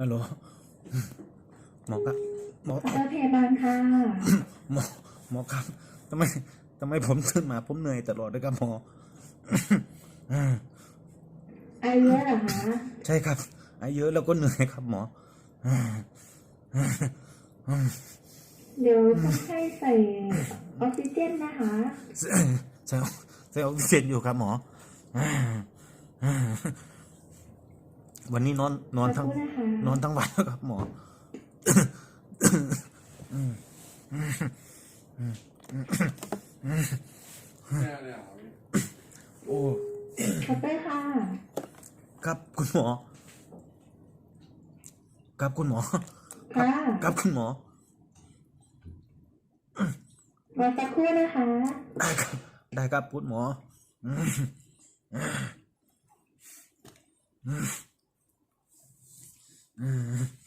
ฮัลโหลหมอครับหมอขอรถพยาบาลค่ะหมอหมอครับทำไมทำไมผมตื่นมาผมเหนื่อยตลอดเลยครับหมอไอเยอะเหรอคะใช่ครับอายุเยอะแล้วก็เหนื่อยครับหมอเดี๋ยวต้องให้ใส่ออกซิเจนนะคะใส่ใส่ใส่ออกซิเจนอยู่ครับหมอ วันนี้นอนนอนทั้งขอบคุณนะคะนอนทั้งวันแล้วครับหมอโอ้ขอบคุณค่ะครับคุณหมอ ครับคุณหมอ ค่ะครับคุณหมอรอสักครู่นะคะ ได้ครับ ได้ครับคุณหมออื 嗯。